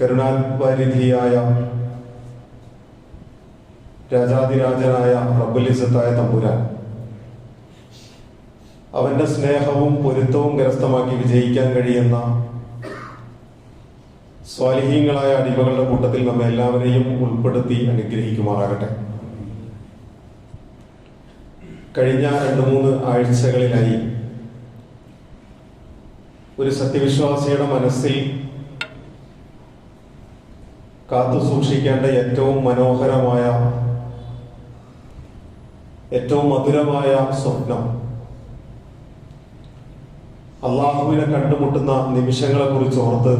കരുണാവാരിധിയായ രാജാതിരാജനായ റബ്ബുലിസത്തായ തമ്പുരാൻ അവന്റെ സ്നേഹവും പൊരുത്തവും കരസ്ഥമാക്കി വിജയിക്കാൻ കഴിയുന്ന സ്വാലിഹീങ്ങളായ അടിമകളുടെ കൂട്ടത്തിൽ നമ്മെ എല്ലാവരെയും ഉൾപ്പെടുത്തി അനുഗ്രഹിക്കുമാറാകട്ടെ. കഴിഞ്ഞ രണ്ട് മൂന്ന് ആഴ്ചകളിലായി ഒരു സത്യവിശ്വാസിയുടെ മനസ്സിൽ കാത്തു സൂക്ഷിക്കേണ്ട ഏറ്റവും മനോഹരമായ ഏറ്റവും മധുരമായ സ്വപ്നം. അള്ളാഹുവിനെ കണ്ടുമുട്ടുന്ന നിമിഷങ്ങളെ കുറിച്ച് ഓർത്ത്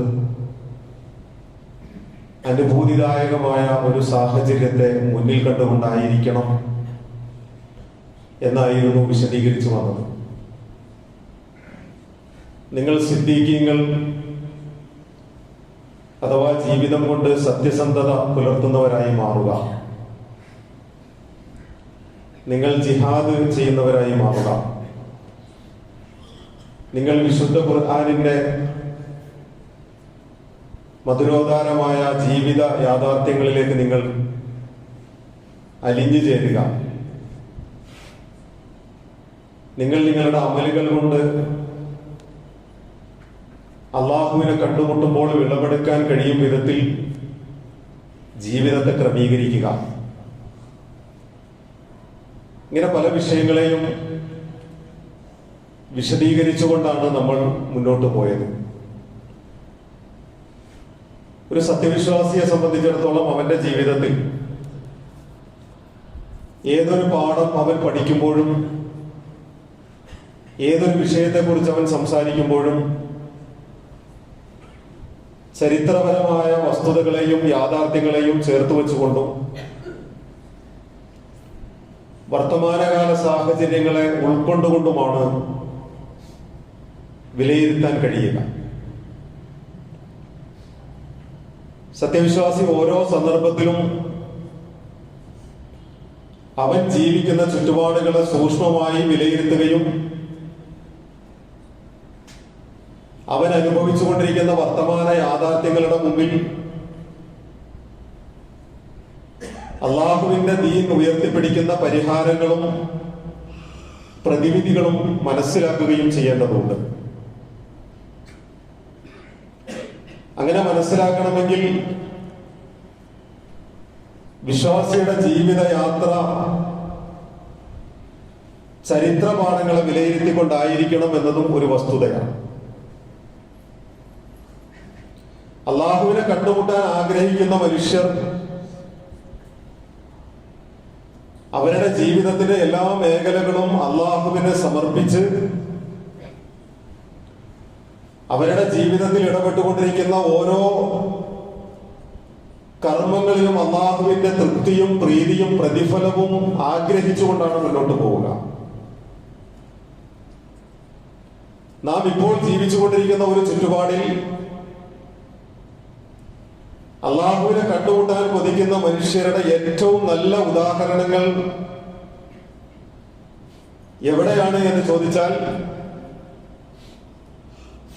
അനുഭൂതിദായകമായ ഒരു സാഹചര്യത്തെ മുന്നിൽ കണ്ടുകൊണ്ടായിരിക്കണം എന്നായിരുന്നു വിശദീകരിച്ചു വന്നത്. നിങ്ങൾ സിദ്ദീഖീങ്ങൾ അഥവാ ജീവിതം കൊണ്ട് സത്യസന്ധത പുലർത്തുന്നവരായി മാറുക. നിങ്ങൾ ജിഹാദ് ചെയ്യുന്നവരായി മാറുക. നിങ്ങൾ വിശുദ്ധ ഖുർആാനിന്റെ മധുരോധാരമായ ജീവിത യാഥാർത്ഥ്യങ്ങളിലേക്ക് നിങ്ങൾ അലിഞ്ഞു ചേരുക. നിങ്ങൾ നിങ്ങളുടെ അമലുകൾ കൊണ്ട് അള്ളാഹുവിനെ കണ്ടുമുട്ടുമ്പോൾ വിളവെടുക്കാൻ കഴിയും വിധത്തിൽ ജീവിതത്തെ ക്രമീകരിക്കുക. ഇങ്ങനെ പല വിഷയങ്ങളെയും വിശദീകരിച്ചുകൊണ്ടാണ് നമ്മൾ മുന്നോട്ട് പോയത്. ഒരു സത്യവിശ്വാസിയെ സംബന്ധിച്ചിടത്തോളം അവന്റെ ജീവിതത്തിൽ ഏതൊരു പാഠം അവൻ പഠിക്കുമ്പോഴും ഏതൊരു വിഷയത്തെക്കുറിച്ച് അവൻ സംസാരിക്കുമ്പോഴും ചരിത്രപരമായ വസ്തുതകളെയും യാഥാർത്ഥ്യങ്ങളെയും ചേർത്ത് വെച്ചുകൊണ്ടും വർത്തമാനകാല സാഹചര്യങ്ങളെ ഉൾക്കൊണ്ടുകൊണ്ടുമാണ് വിലയിരുത്താൻ കഴിയുക. സത്യവിശ്വാസി ഓരോ സന്ദർഭത്തിലും അവൻ ജീവിക്കുന്ന ചുറ്റുപാടുകളെ സൂക്ഷ്മമായി വിലയിരുത്തുകയും അവൻ അനുഭവിച്ചുകൊണ്ടിരിക്കുന്ന വർത്തമാന യാഥാർത്ഥ്യങ്ങളുടെ മുമ്പിൽ അള്ളാഹുവിന്റെ ദീൻ ഉയർത്തിപ്പിടിക്കുന്ന പരിഹാരങ്ങളും പ്രതിവിധികളും മനസ്സിലാക്കുകയും ചെയ്യേണ്ടതുണ്ട്. അങ്ങനെ മനസ്സിലാക്കണമെങ്കിൽ വിശ്വാസിയുടെ ജീവിതയാത്ര ചരിത്ര പാഠങ്ങളെ വിലയിരുത്തിക്കൊണ്ടായിരിക്കണം എന്നതും ഒരു വസ്തുതയാണ്. അള്ളാഹുവിനെ കണ്ടുമുട്ടാൻ ആഗ്രഹിക്കുന്ന മനുഷ്യർ അവരുടെ ജീവിതത്തിലെ എല്ലാ മേഖലകളും അള്ളാഹുവിനെ സമർപ്പിച്ച് അവരുടെ ജീവിതത്തിൽ ഇടപെട്ടുകൊണ്ടിരിക്കുന്ന ഓരോ കർമ്മങ്ങളിലും അള്ളാഹുവിന്റെ തൃപ്തിയും പ്രീതിയും പ്രതിഫലവും ആഗ്രഹിച്ചുകൊണ്ടാണ് മുന്നോട്ട് പോവുക. നാം ഇപ്പോൾ ജീവിച്ചുകൊണ്ടിരിക്കുന്ന ഒരു ചുറ്റുപാടിൽ അള്ളാഹുവിനെ കണ്ടുമുട്ടാൻ കൊതിക്കുന്ന മനുഷ്യരുടെ ഏറ്റവും നല്ല ഉദാഹരണങ്ങൾ എവിടെയാണ് എന്ന് ചോദിച്ചാൽ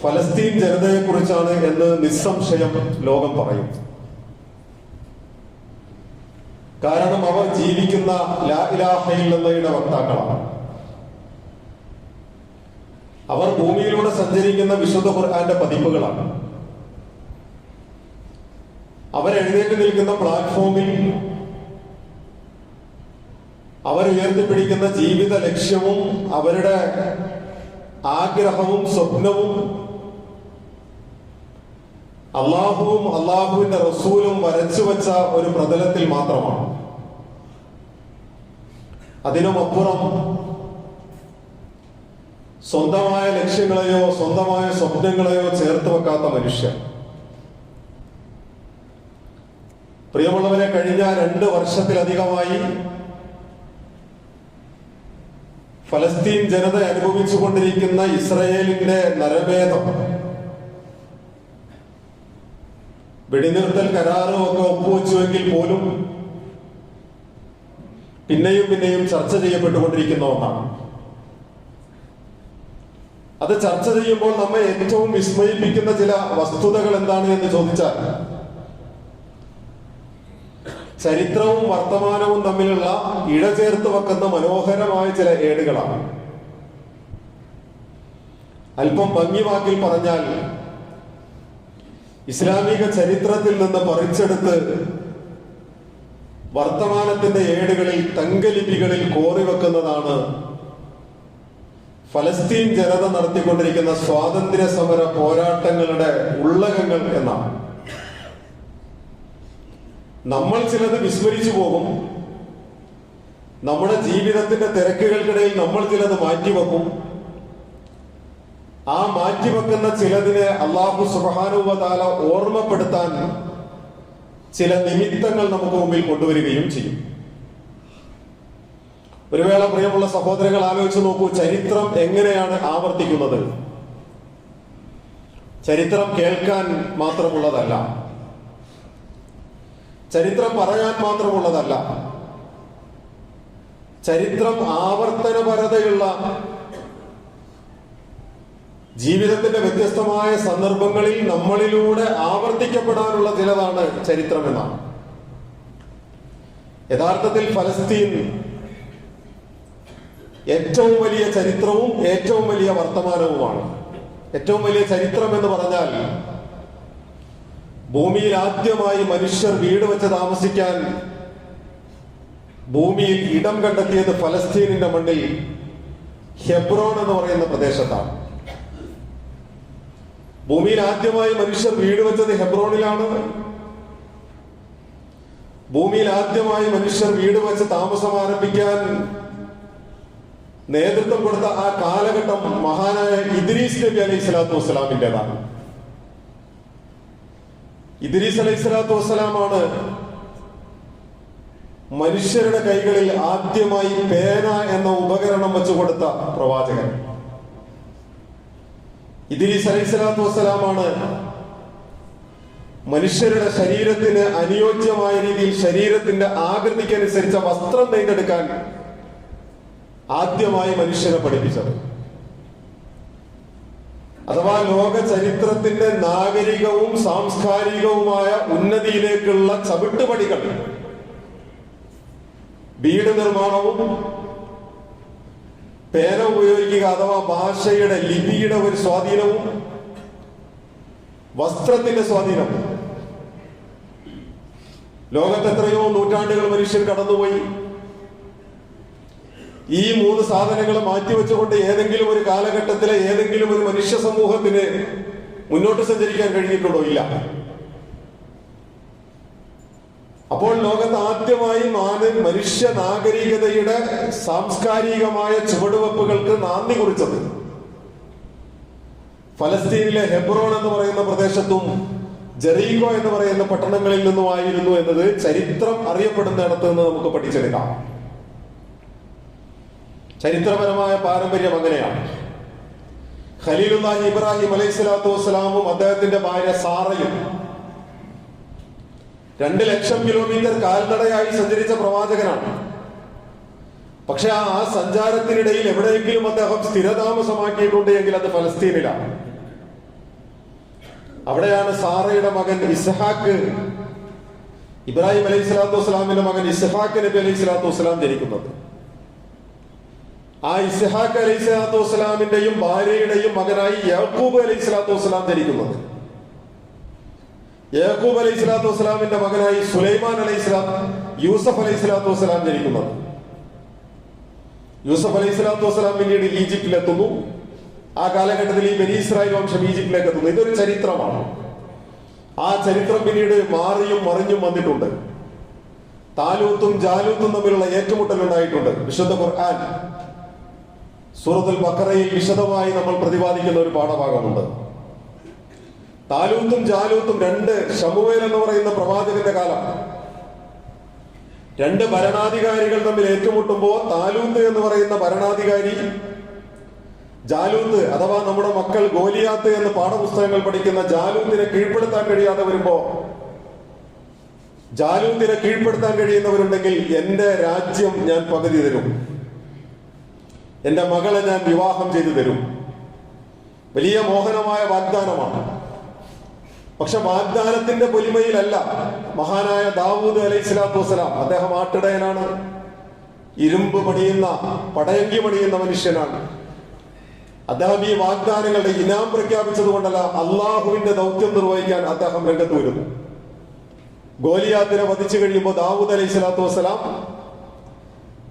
ഫലസ്തീൻ ജനതയെ കുറിച്ചാണ് എന്ന് നിസ്സംശയം ലോകം പറയും. കാരണം അവർ ജീവിക്കുന്ന ലാ വക്താക്കളാണ്. അവർ ഭൂമിയിലൂടെ സഞ്ചരിക്കുന്ന വിശുദ്ധ ഖുർആന്റെ പതിപ്പുകളാണ്. അവരെഴുന്നേറ്റ് നിൽക്കുന്ന പ്ലാറ്റ്ഫോമിൽ അവർ ഉയർത്തിപ്പിടിക്കുന്ന ജീവിത ലക്ഷ്യവും അവരുടെ ആഗ്രഹവും സ്വപ്നവും അള്ളാഹുവും അള്ളാഹുവിന്റെ റസൂലും വരച്ചു വെച്ച ഒരു പ്രതലത്തിൽ മാത്രമാണ്. അതിനുമപ്പുറം സ്വന്തമായ ലക്ഷ്യങ്ങളെയോ സ്വന്തമായ സ്വപ്നങ്ങളെയോ ചേർത്ത് വെക്കാത്ത മനുഷ്യർ പ്രിയമുള്ളവരെ കഴിഞ്ഞ രണ്ട് വർഷത്തിലധികമായി ഫലസ്തീൻ ജനത അനുഭവിച്ചുകൊണ്ടിരിക്കുന്ന ഇസ്രയേലിന്റെ നരഭേദം വെടിനിർത്തൽ കരാറും ഒക്കെ ഒപ്പുവെച്ചുവെങ്കിൽ പോലും പിന്നെയും പിന്നെയും ചർച്ച ചെയ്യപ്പെട്ടുകൊണ്ടിരിക്കുന്ന ഒന്നാണ്. അത് ചർച്ച ചെയ്യുമ്പോൾ നമ്മെ ഏറ്റവും വിസ്മയിപ്പിക്കുന്ന ചില വസ്തുതകൾ എന്താണ് എന്ന് ചോദിച്ചാൽ ചരിത്രവും വർത്തമാനവും തമ്മിലുള്ള ഇടചേർത്ത് വെക്കുന്ന മനോഹരമായ ചില ഏടുകളാണ്. അല്പം ഭംഗി വാക്കിൽ പറഞ്ഞാൽ ഇസ്ലാമിക ചരിത്രത്തിൽ നിന്ന് പറിച്ചെടുത്ത് വർത്തമാനത്തിന്റെ ഏടുകളിൽ തങ്കലിപികളിൽ കോറി വെക്കുന്നതാണ് ഫലസ്തീൻ ജനത നടത്തിക്കൊണ്ടിരിക്കുന്ന സ്വാതന്ത്ര്യ സമര പോരാട്ടങ്ങളുടെ ഉള്ളകങ്ങൾ എന്നാണ്. നമ്മൾ ചിലത് വിസ്മരിച്ചു പോകും. നമ്മുടെ ജീവിതത്തിന്റെ തിരക്കുകൾക്കിടയിൽ നമ്മൾ ചിലത് മാറ്റിവെക്കും. ആ മാറ്റിവെക്കുന്ന ചിലതിനെ അള്ളാഹു സുബാനുവതാല ഓർമ്മപ്പെടുത്താൻ ചില നിമിത്തങ്ങൾ നമുക്ക് മുമ്പിൽ കൊണ്ടുവരികയും ചെയ്യും. ഒരു വേള പ്രിയമുള്ള സഹോദരങ്ങൾ ആലോചിച്ച് നോക്കൂ ചരിത്രം എങ്ങനെയാണ് ആവർത്തിക്കുന്നത്? ചരിത്രം കേൾക്കാൻ മാത്രമുള്ളതല്ല. ചരിത്രം പറയാൻ മാത്രമുള്ളതല്ല. ചരിത്രം ആവർത്തനപരതയുള്ള ജീവിതത്തിന്റെ വ്യത്യസ്തമായ സന്ദർഭങ്ങളിൽ നമ്മളിലൂടെ ആവർത്തിക്കപ്പെടാനുള്ള ചിലതാണ് ചരിത്രം എന്നാണ് യഥാർത്ഥത്തിൽ ഫലസ്തീൻ ഏറ്റവും വലിയ ചരിത്രവും ഏറ്റവും വലിയ വർത്തമാനവുമാണ്. ഏറ്റവും വലിയ ചരിത്രം എന്ന് പറഞ്ഞാൽ ഭൂമിയിൽ ആദ്യമായി മനുഷ്യർ വീട് വെച്ച് താമസിക്കാൻ ഭൂമിയിൽ ഇടം കണ്ടെത്തിയത് ഫലസ്തീനിന്റെ മണ്ണിൽ ഹെബ്രോൺ എന്ന് പറയുന്ന പ്രദേശത്താണ്. ഭൂമിയിൽ ആദ്യമായി മനുഷ്യർ വീട് വെച്ചത് ഹെബ്രോണിലാണ്. ഭൂമിയിൽ ആദ്യമായി മനുഷ്യർ വീട് വെച്ച് താമസം ആരംഭിക്കാൻ നേതൃത്വം കൊടുത്ത ആ കാലഘട്ടം മഹാനായ ഇദ്രീസ് നബി അലൈഹി സ്വലാത്തു വസ്സലാമിന്റെതാണ് ഇദ്രീസ് അലൈഹി സ്വലാത്തു വസ്സലാമാണ് മനുഷ്യരുടെ കൈകളിൽ ആദ്യമായി പേന എന്ന ഉപകരണം വെച്ചു കൊടുത്ത പ്രവാചകൻ. ഇദ്രീസ് അലൈഹി സ്വലാത്തു വസ്സലാമാണ് മനുഷ്യരുടെ ശരീരത്തിന് അനുയോജ്യമായ രീതിയിൽ ശരീരത്തിന്റെ ആകൃതിക്കനുസരിച്ച വസ്ത്രം നെയ്തെടുക്കാൻ ആദ്യമായി മനുഷ്യനെ പഠിപ്പിച്ചത്. അഥവാ ലോക ചരിത്രത്തിന്റെ നാഗരികവും സാംസ്കാരികവുമായ ഉന്നതിയിലേക്കുള്ള ചവിട്ടുപടികൾ വീട് നിർമ്മാണവും പേന ഉപയോഗിക്കുക അഥവാ ഭാഷയുടെ ലിപിയുടെ ഒരു സ്വാധീനവും വസ്ത്രത്തിന്റെ സ്വാധീനം. ലോകത്തെത്രയോ നൂറ്റാണ്ടുകൾ മനുഷ്യൻ കടന്നുപോയി. ഈ മൂന്ന് സാധനങ്ങൾ മാറ്റിവെച്ചുകൊണ്ട് ഏതെങ്കിലും ഒരു കാലഘട്ടത്തിലെ ഏതെങ്കിലും ഒരു മനുഷ്യ സമൂഹത്തിന് മുന്നോട്ട് സഞ്ചരിക്കാൻ കഴിഞ്ഞിട്ടുണ്ടോ? ഇല്ല. അപ്പോൾ ലോകത്ത് ആദ്യമായി മാന മനുഷ്യ നാഗരികതയുടെ സാംസ്കാരികമായ ചുവടുവെപ്പുകൾക്ക് നാന്ദി കുറിച്ചത് ഫലസ്തീനിലെ ഹെബ്രോൺ എന്ന് പറയുന്ന പ്രദേശത്തും ജെറീകോ എന്ന് പറയുന്ന പട്ടണങ്ങളിൽ നിന്നുമായിരുന്നു എന്നത് ചരിത്രം അറിയപ്പെടുന്നിടത്ത് നിന്ന് നമുക്ക് പഠിച്ചെടുക്കാം. ചരിത്രപരമായ പാരമ്പര്യം അങ്ങനെയാണ് ഖലീലുല്ലാഹി ഇബ്രാഹിം അലൈഹി സ്വലാത്തു വസ്സലാമും അദ്ദേഹത്തിന്റെ ഭാര്യ സാറയും രണ്ട് ലക്ഷം കിലോമീറ്റർ കാൽനടയായി സഞ്ചരിച്ച പ്രവാചകനാണ്. പക്ഷെ ആ സഞ്ചാരത്തിനിടയിൽ എവിടെയെങ്കിലും അദ്ദേഹം സ്ഥിരതാമസമാക്കിയിട്ടുണ്ട് എങ്കിൽ അത് ഫലസ്തീനിലാണ്. അവിടെയാണ് സാറയുടെ മകൻ ഇസ്ഹാക്ക് ഇബ്രാഹിം അലൈഹി സ്വലാത്തു വസ്സലാമിന്റെ മകൻ ഇസ്ഹാക്ക് നബി അലൈഹി സ്വലാത്തു വസ്സലാം ജനിക്കുന്നത്. ആ ഇസ്ഹാഖ് അലൈഹി സ്വലാത്തു വസ്സലാമിന്റെയും ഭാര്യയുടെയും മകനായി യാക്കൂബ് അലൈഹി സ്വലാത്തു വസ്സലാം ധരിക്കുന്നത് യാക്കൂബ് അലൈഹി സ്വലാത്തു വസ്സലാമിന്റെ മകനായി സുലൈമാൻ അലൈഹി സ്വലാം യൂസഫ് അലൈഹി സ്വലാത്തു വസ്സലാം ധരിക്കുന്നത് യൂസഫ് അലൈഹി സ്വലാത്തു വസ്സലാം പിന്നീട് ഈജിപ്തിലെത്തുന്നു. ആ കാലഘട്ടത്തിൽ ഈ ബനി ഇസ്രായേൽ വംശം ഈജിപ്തിലേക്ക് എത്തുന്നു. ഇതൊരു ചരിത്രമാണ്. ആ ചരിത്രം പിന്നീട് മാറിയും മറിഞ്ഞും വന്നിട്ടുണ്ട്. താലൂത്തും ജാലൂത്തും തമ്മിലുള്ള ഏറ്റുമുട്ടൽ ഉണ്ടായിട്ടുണ്ട് വിശുദ്ധ ഖുർആൻ സൂറത്തുൽ ബക്കറയിൽ വിശദമായി നമ്മൾ പ്രതിപാദിക്കുന്ന ഒരു പാഠഭാഗമുണ്ട്. താലൂത്തും ജാലൂത്തും രണ്ട് ഷമുവേൽ എന്ന് പറയുന്ന പ്രവാചകന്റെ കാലം. രണ്ട് ഭരണാധികാരികൾ തമ്മിൽ ഏറ്റുമുട്ടുമ്പോൾ താലൂത്ത് എന്ന് പറയുന്ന ഭരണാധികാരി ജാലൂത്ത് അഥവാ നമ്മുടെ മക്കൾ ഗോലിയാത്ത് എന്ന് പാഠപുസ്തകങ്ങൾ പഠിക്കുന്ന ജാലൂത്തിനെ കീഴ്പ്പെടുത്താൻ കഴിയാതെ വരുമ്പോ ജാലൂത്തിനെ കീഴ്പ്പെടുത്താൻ കഴിയുന്നവരുണ്ടെങ്കിൽ എന്റെ രാജ്യം ഞാൻ പകുതി തരും. എന്റെ മകളെ ഞാൻ വിവാഹം ചെയ്തു തരും. വലിയ മോഹനമായ വാഗ്ദാനമാണ്. പക്ഷെ വാഗ്ദാനത്തിന്റെ പൊലിമയിലല്ല. മഹാനായ ദാവൂദ് അലൈഹി സ്വലാത്തു വസ്സലാം അദ്ദേഹം ആട്ടിടയനാണ്. ഇരുമ്പ് പണിയുന്ന പടയങ്കി പണിയുന്ന മനുഷ്യനാണ്. അദ്ദേഹം ഈ വാഗ്ദാനങ്ങളുടെ ഇനാം പ്രഖ്യാപിച്ചത് കൊണ്ടല്ല അള്ളാഹുവിന്റെ ദൗത്യം നിർവഹിക്കാൻ അദ്ദേഹം രംഗത്ത് വരുന്നു. ഗോലിയാത്തിനെ വധിച്ചു കഴിയുമ്പോൾ ദാവൂദ് അലൈഹി സ്വലാത്തു വസ്സലാം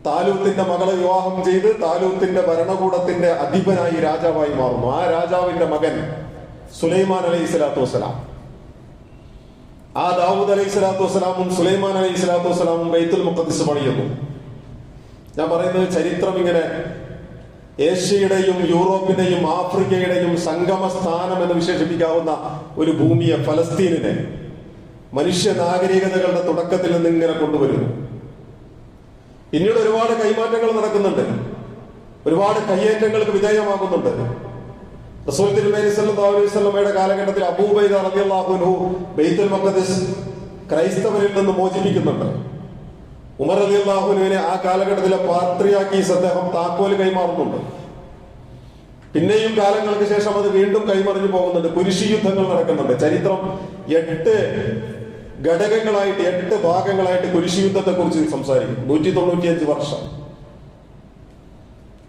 താലൂത്തിന്റെ മകളെ വിവാഹം ചെയ്ത് താലൂത്തിന്റെ ഭരണകൂടത്തിന്റെ അധിപനായി രാജാവായി മാറുന്നു. ആ രാജാവിന്റെ മകൻ സുലൈമാൻ അലൈഹി സ്വലാത്തു വസ്സലാം. ആ ദാവൂദ് അലൈഹി സ്വലാത്തു വസ്സലാമും സുലൈമാൻ അലൈഹി സ്വലാത്തു വസ്സലാമും ബൈത്തുൽ മുഖദ്ദിസ് പണിയുന്നു. ഞാൻ പറയുന്നത് ചരിത്രം ഇങ്ങനെ ഏഷ്യയുടെയും യൂറോപ്പിന്റെയും ആഫ്രിക്കയുടെയും സംഗമ സ്ഥാനം എന്ന് വിശേഷിപ്പിക്കാവുന്ന ഒരു ഭൂമിയെ ഫലസ്തീനിനെ മനുഷ്യ നാഗരികതകളുടെ തുടക്കത്തിൽ നിന്ന് ഇങ്ങനെ കൊണ്ടുവരുന്നു. പിന്നീട് ഒരുപാട് കൈമാറ്റങ്ങൾ നടക്കുന്നുണ്ട്. ഒരുപാട് കയ്യേറ്റങ്ങൾക്ക് വിധേയമാകുന്നുണ്ട്. റസൂൽ തിരുമേനി സല്ലല്ലാഹു അലൈഹി വസല്ലമയുടെ കാലഘട്ടത്തിൽ അബൂബൈദ റളിയല്ലാഹു അൻഹു ബൈത്തുൽ ക്രൈസ്തവരിൽ നിന്ന് മോചിപ്പിക്കുന്നുണ്ട്. ഉമർ റളിയല്ലാഹുവിനെ ആ കാലഘട്ടത്തിലെ പാത്രിയാക്കീസ് അദ്ദേഹം താക്കോൽ കൈമാറുന്നുണ്ട്. പിന്നെയും കാലങ്ങൾക്ക് ശേഷം അത് വീണ്ടും കൈമറിഞ്ഞു പോകുന്നുണ്ട്. കുരിശി യുദ്ധങ്ങൾ നടക്കുന്നുണ്ട്. ചരിത്രം എട്ട് ഘടകങ്ങളായിട്ട് എട്ട് ഭാഗങ്ങളായിട്ട് കുരിശി യുദ്ധത്തെ കുറിച്ച് സംസാരിക്കും നൂറ്റി തൊണ്ണൂറ്റിയഞ്ച് വർഷം.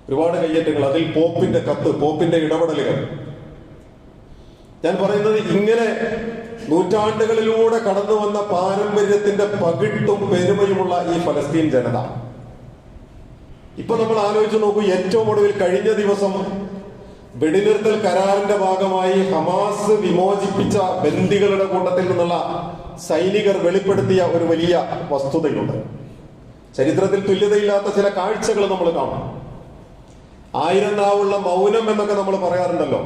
ഒരുപാട് കയ്യേറ്റങ്ങൾ. അതിൽ പോപ്പിന്റെ കത്ത് പോപ്പിന്റെ ഇടപെടലുകൾ. ഞാൻ പറയുന്നത് ഇങ്ങനെ നൂറ്റാണ്ടുകളിലൂടെ കടന്നു വന്ന പാരമ്പര്യത്തിന്റെ പകിട്ടും പെരുമയുമുള്ള ഈ ഫലസ്തീൻ ജനത. ഇപ്പൊ നമ്മൾ ആലോചിച്ച് നോക്കൂ ഏറ്റവും ഒടുവിൽ കഴിഞ്ഞ ദിവസം വെടിനിർത്തൽ കരാറിന്റെ ഭാഗമായി ഹമാസ് വിമോചിപ്പിച്ച ബന്ദികളുടെ കൂട്ടത്തിൽ നിന്നുള്ള സൈനികർ വെളിപ്പെടുത്തിയ ഒരു വലിയ വസ്തുതയുണ്ട്. ചരിത്രത്തിൽ തുല്യതയില്ലാത്ത ചില കാഴ്ചകൾ നമ്മൾ കാണും. ആയിരം നാവുള്ള മൗനം എന്നൊക്കെ നമ്മൾ പറയാറുണ്ടല്ലോ.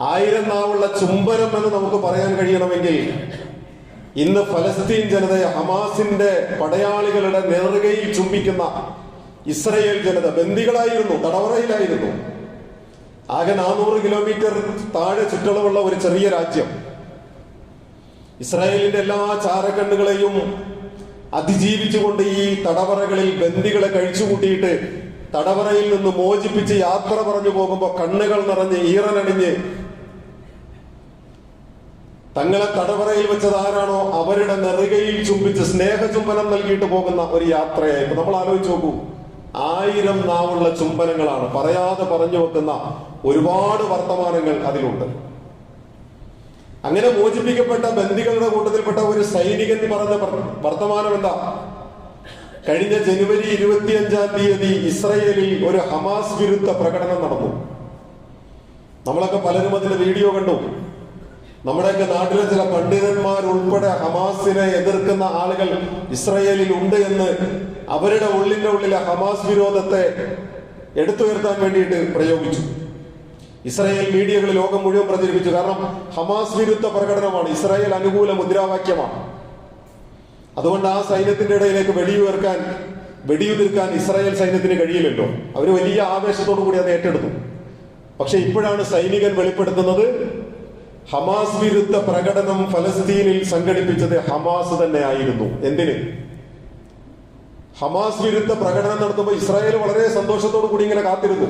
ആയിരം നാവുള്ള ചുംബനം എന്ന് നമുക്ക് പറയാൻ കഴിയണമെങ്കിൽ ഇന്ന് ഫലസ്തീൻ ജനതയെ ഹമാസിന്റെ പടയാളികളുടെ നേറുകയിൽ ചുംബിക്കുന്ന ഇസ്രയേൽ ജനത ബന്ദികളായിരുന്നു തടവറയിലായിരുന്നു. ആകെ നാനൂറ് കിലോമീറ്റർ താഴെ ചുറ്റളവുള്ള ഒരു ചെറിയ രാജ്യം. ഇസ്രായേലിന്റെ എല്ലാ ചാരക്കണ്ണുകളെയും അതിജീവിച്ചുകൊണ്ട് ഈ തടവറകളിൽ ബന്ദികളെ കഴിച്ചുകൂട്ടിയിട്ട് തടവറയിൽ നിന്ന് മോചിപ്പിച്ച് യാത്ര പറഞ്ഞു പോകുമ്പോൾ കണ്ണുകൾ നിറഞ്ഞ് ഈറനണിഞ്ഞ് തങ്ങളെ തടവറയിൽ വെച്ചത് ആരാണോ അവരുടെ നെറുകയിൽ ചുംബിച്ച് സ്നേഹചുംബനം നൽകിയിട്ട് പോകുന്ന ഒരു യാത്രയായിരുന്നു നമ്മൾ ആലോചിച്ച് നോക്കൂ. ആയിരം നാവുള്ള ചുംബനങ്ങളാണ്. പറയാതെ പറഞ്ഞു വെക്കുന്ന ഒരുപാട് വർത്തമാനങ്ങൾ അതിലുണ്ട്. അങ്ങനെ മോചിപ്പിക്കപ്പെട്ട ബന്ദികളുടെ കൂട്ടത്തിൽപ്പെട്ട ഒരു സൈനികൻ പറഞ്ഞ വർ- വർത്തമാനം എന്താ? കഴിഞ്ഞ ജനുവരി ഇരുപത്തിയഞ്ചാം തീയതി ഇസ്രയേലിൽ ഒരു ഹമാസ് വിരുദ്ധ പ്രകടനം നടന്നു. നമ്മളൊക്കെ പലരും അതിന്റെ വീഡിയോ കണ്ടു. നമ്മുടെയൊക്കെ നാട്ടിലെ ചില പണ്ഡിതന്മാർ ഉൾപ്പെടെ ഹമാസിനെ എതിർക്കുന്ന ആളുകൾ ഇസ്രയേലിൽ ഉണ്ട് എന്ന് അവരുടെ ഉള്ളിന്റെ ഉള്ളിലെ ഹമാസ് വിരോധത്തെ എടുത്തുയർത്താൻ വേണ്ടിയിട്ട് പ്രയോഗിച്ചു. ഇസ്രായേൽ മീഡിയകൾ ലോകം മുഴുവൻ പ്രചരിപ്പിച്ചു. കാരണം ഹമാസ് വിരുദ്ധ പ്രകടനമാണ്. ഇസ്രായേൽ അനുകൂല മുദ്രാവാക്യമാണ്. അതുകൊണ്ട് ആ സൈന്യത്തിന്റെ ഇടയിലേക്ക് വെടിയുയർക്കാൻ വെടിയുതിർക്കാൻ ഇസ്രായേൽ സൈന്യത്തിന് കഴിയില്ലല്ലോ. അവർ വലിയ ആവേശത്തോടു കൂടി അത് ഏറ്റെടുത്തു. പക്ഷെ ഇപ്പോഴാണ് സൈനികൻ വെളിപ്പെടുത്തുന്നത് ഹമാസ് വിരുദ്ധ പ്രകടനം ഫലസ്തീനിൽ സംഘടിപ്പിച്ചത് ഹമാസ് തന്നെ ആയിരുന്നു. എന്തിന്? ഹമാസ് വിരുദ്ധ പ്രകടനം നടത്തുമ്പോൾ ഇസ്രായേൽ വളരെ സന്തോഷത്തോടു കൂടി ഇങ്ങനെ കാത്തിരുന്നു.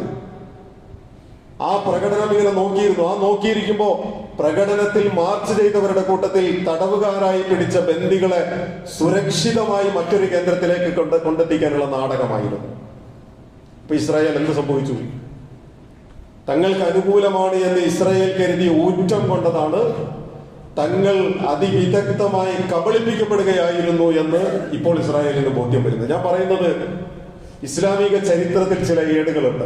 ആ പ്രകടനം ഇങ്ങനെ നോക്കിയിരുന്നു. ആ നോക്കിയിരിക്കുമ്പോ പ്രകടനത്തിൽ മാർച്ച് ചെയ്തവരുടെ കൂട്ടത്തിൽ തടവുകാരായി പിടിച്ച ബന്ദികളെ സുരക്ഷിതമായി മറ്റൊരു കേന്ദ്രത്തിലേക്ക് കൊണ്ട് കൊണ്ടെത്തിക്കാനുള്ള നാടകമായിരുന്നു. ഇപ്പൊ ഇസ്രായേൽ എന്ത് സംഭവിച്ചു? തങ്ങൾക്ക് അനുകൂലമാണ് എന്ന് ഇസ്രായേൽ കരുതി ഊറ്റം കൊണ്ടതാണ് തങ്ങൾ അതിവിദഗ്ധമായി കബളിപ്പിക്കപ്പെടുകയായിരുന്നു എന്ന് ഇപ്പോൾ ഇസ്രായേലിന് ബോധ്യം വരുന്നത് ഞാൻ പറയുന്നത് ഇസ്ലാമിക ചരിത്രത്തിൽ ചില ഏടുകളുണ്ട്.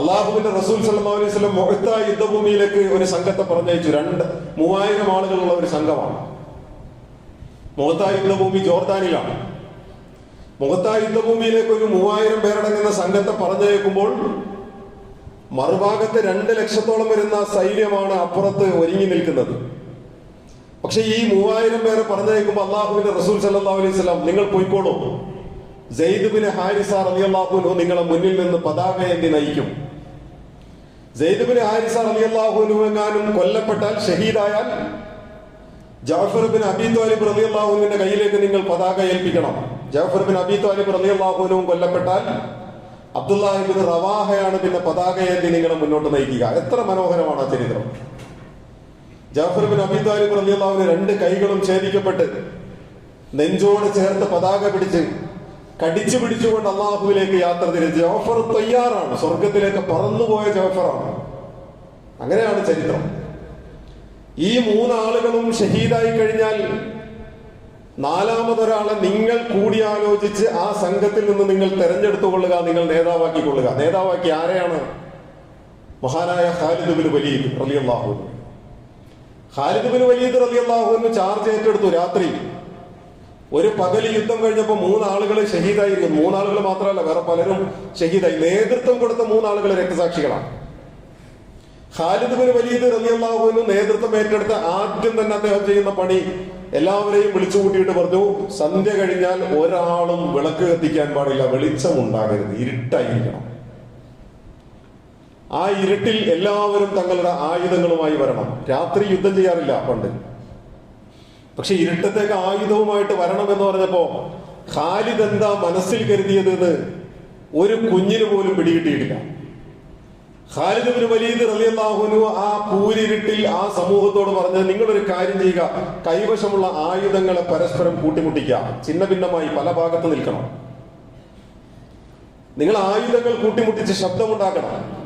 അള്ളാഹുവിന്റെ റസൂൽ സല്ലാസ്ലം അലൈഹി യുദ്ധഭൂമിയിലേക്ക് ഒരു സംഘത്തെ പറഞ്ഞയച്ചു. രണ്ട് മൂവായിരം ആളുകളുള്ള ഒരു സംഘമാണ്. മൊഹത്ത യുദ്ധഭൂമി ജോർദാനിലാണ്. മൊഹത്ത യുദ്ധഭൂമിയിലേക്ക് ഒരു മൂവായിരം പേരടങ്ങുന്ന സംഘത്തെ പറഞ്ഞയക്കുമ്പോൾ മറുഭാഗത്ത് രണ്ട് ലക്ഷത്തോളം വരുന്ന സൈന്യമാണ് അപ്പുറത്ത് ഒരുങ്ങി നിൽക്കുന്നത്. പക്ഷെ ഈ മൂവായിരം പേരെ പറഞ്ഞയക്കുമ്പോൾ അള്ളാഹുവിന്റെ റസൂൽ സല്ലാ അലൈഹി സ്വലാം നിങ്ങൾ പോയിക്കോളൂ. സെയ്ദ് ഹാരിസ അലി അള്ളാഹുനു നിങ്ങളെ മുന്നിൽ നിന്ന് പതാക ഏന്തി നയിക്കും. സെയ്ദ് ഹാരിസ അലി അള്ളാഹുനു എങ്ങാനും കൊല്ലപ്പെട്ടാൽ ഷഹീദായാൽ ജാഫർ ബിൻ അബി താലിബ് അള്ളാഹുവിന്റെ കയ്യിലേക്ക് നിങ്ങൾ പതാക ഏൽപ്പിക്കണം. ജാഫർ ബിൻ അബി താലിബ് അള്ളാഹുനും കൊല്ലപ്പെട്ടാൽ അബ്ദുല്ലാഹിബിൻ റവാഹയാണ് പിന്നെ പതാക ഏന്തി നിങ്ങളെ മുന്നോട്ട് നയിക്കുക. എത്ര മനോഹരമാണ് ആ ചരിത്രം. ജാഫർ ബിൻ അബി താലിബ് റളിയല്ലാഹുവിന് രണ്ട് കൈകളും ഛേദിക്കപ്പെട്ട് നെഞ്ചോട് ചേർത്ത് പതാക പിടിച്ച് കടിച്ചു പിടിച്ചുകൊണ്ട് അള്ളാഹുവിലേക്ക് യാത്ര തിരിച്ച്. ജാഫർ തയ്യാറാണ്. സ്വർഗത്തിലേക്ക് പറന്നുപോയ ജാഫറാണ്. അങ്ങനെയാണ് ചരിത്രം. ഈ മൂന്നാളുകളും ഷഹീദായി കഴിഞ്ഞാൽ നാലാമതൊരാളെ നിങ്ങൾ കൂടിയാലോചിച്ച് ആ സംഘത്തിൽ നിന്ന് നിങ്ങൾ തെരഞ്ഞെടുത്തുകൊള്ളുക നിങ്ങൾ നേതാവാക്കി കൊള്ളുക നേതാവാക്കി ആരെയാണ്? മഹാനായ ഖാലിദ് ബിൻ വലീദ് റളിയല്ലാഹു അൻഹു. ഖാലിദ് ബിൻ വലീദ് റളിയല്ലാഹുവിന് ചാർജ് ഏറ്റെടുത്തു രാത്രി. ഒരു പകൽ യുദ്ധം കഴിഞ്ഞപ്പോൾ മൂന്നാളുകൾ ഷഹീദായിരുന്നു. മൂന്നാളുകൾ മാത്രമല്ല വേറെ പലരും ഷഹീദായി. നേതൃത്വം കൊടുത്ത മൂന്നാളുകൾ രക്തസാക്ഷികളാണ്. ഖാലിദ് ബിൻ വലീദ് റളിയല്ലാഹുവിന് നേതൃത്വം ഏറ്റെടുത്ത ആദ്യം തന്നെ അദ്ദേഹം ചെയ്യുന്ന പണി എല്ലാവരെയും വിളിച്ചു കൂട്ടിയിട്ട് പറഞ്ഞു സന്ധ്യ കഴിഞ്ഞാൽ ഒരാളും വിളക്ക് കത്തിക്കാൻ പാടില്ല വെളിച്ചം ഉണ്ടാകരുത് ഇരുട്ടായിരിക്കണം. ആ ഇരുട്ടിൽ എല്ലാവരും തങ്ങളുടെ ആയുധങ്ങളുമായി വരണം. രാത്രി യുദ്ധം ചെയ്യാറില്ല പണ്ട്. പക്ഷെ ഇരുട്ടത്തേക്ക് ആയുധവുമായിട്ട് വരണം എന്ന് പറഞ്ഞപ്പോ ഖാലിദ് എന്താ മനസ്സിൽ കരുതിയത് ഒരു കുഞ്ഞിന് പോലും പിടികിട്ടിയിട്ടില്ല. ഖാലിദ് വലീദ് റളിയല്ലാഹുനു ആ പൂരിരുട്ടിൽ ആ സമൂഹത്തോട് പറഞ്ഞത് നിങ്ങളൊരു കാര്യം ചെയ്യുക കൈവശമുള്ള ആയുധങ്ങളെ പരസ്പരം കൂട്ടിമുട്ടിക്കുക. ചിന്ന ഭിന്നമായി പല ഭാഗത്ത് നിൽക്കണം. നിങ്ങൾ ആയുധങ്ങൾ കൂട്ടിമുട്ടിച്ച് ശബ്ദമുണ്ടാക്കണം.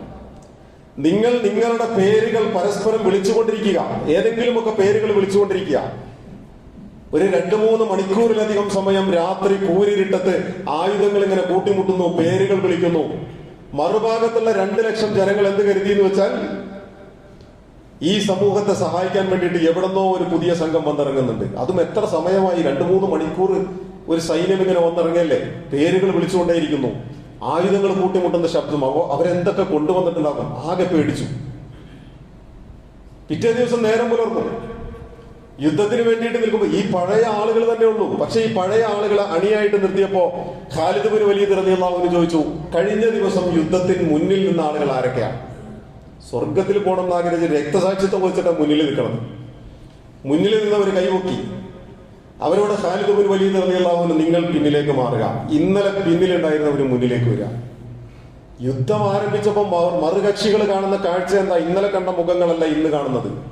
നിങ്ങൾ നിങ്ങളുടെ പേരുകൾ പരസ്പരം വിളിച്ചുകൊണ്ടിരിക്കുക. ഏതെങ്കിലുമൊക്കെ പേരുകൾ വിളിച്ചുകൊണ്ടിരിക്കുക. ഒരു രണ്ടു മൂന്ന് മണിക്കൂറിലധികം സമയം രാത്രി കൂരിരുട്ടത്ത് ആയുധങ്ങൾ ഇങ്ങനെ കൂട്ടിമുട്ടുന്നു പേരുകൾ വിളിക്കുന്നു. മറുഭാഗത്തുള്ള രണ്ട് ലക്ഷം ജനങ്ങൾ എന്ത് കരുതി എന്ന് വെച്ചാൽ ഈ സമൂഹത്തെ സഹായിക്കാൻ വേണ്ടിയിട്ട് എവിടെന്നോ ഒരു പുതിയ സംഘം വന്നിറങ്ങുന്നുണ്ട്. അതും എത്ര സമയമായി? രണ്ടു മൂന്ന് മണിക്കൂർ ഒരു സൈന്യം ഇങ്ങനെ വന്നിറങ്ങിയല്ലേ? പേരുകൾ വിളിച്ചുകൊണ്ടേയിരിക്കുന്നു. ആയുധങ്ങൾ കൂട്ടിമുട്ടുന്ന ശബ്ദം അവ അവരെന്തൊക്കെ കൊണ്ടുവന്നിട്ടുണ്ടാകും? ആകെ പേടിച്ചു. പിറ്റേ ദിവസം നേരം പുലർന്നു. യുദ്ധത്തിന് വേണ്ടിയിട്ട് നിൽക്കുമ്പോൾ ഈ പഴയ ആളുകൾ തന്നെ ഉള്ളൂ. പക്ഷെ ഈ പഴയ ആളുകളെ അണിയായിട്ട് നിർത്തിയപ്പോ ഖാലിദ് ബിൻ വലിയ തിറന്നിയുള്ളവന് ചോദിച്ചു കഴിഞ്ഞ ദിവസം യുദ്ധത്തിന് മുന്നിൽ നിന്ന ആളുകൾ ആരൊക്കെയാണ് സ്വർഗത്തിൽ പോകണം എന്ന് ആഗ്രഹിച്ച് രക്തസാക്ഷിത്വം വെച്ചിട്ടാണ് മുന്നിൽ നിൽക്കണം മുന്നിൽ നിന്നവർ കൈവക്കി അവരോട് ഖാലിദ് ബിൻ വലിയ തിറന്നിയുള്ളവന് നിങ്ങൾ പിന്നിലേക്ക് മാറുക. ഇന്നലെ പിന്നിലുണ്ടായിരുന്നവർ മുന്നിലേക്ക് വരിക. യുദ്ധം ആരംഭിച്ചപ്പോൾ മറുകക്ഷികൾ കാണുന്ന കാഴ്ച എന്താ? ഇന്നലെ കണ്ട മുഖങ്ങളല്ല ഇന്ന് കാണുന്നത്.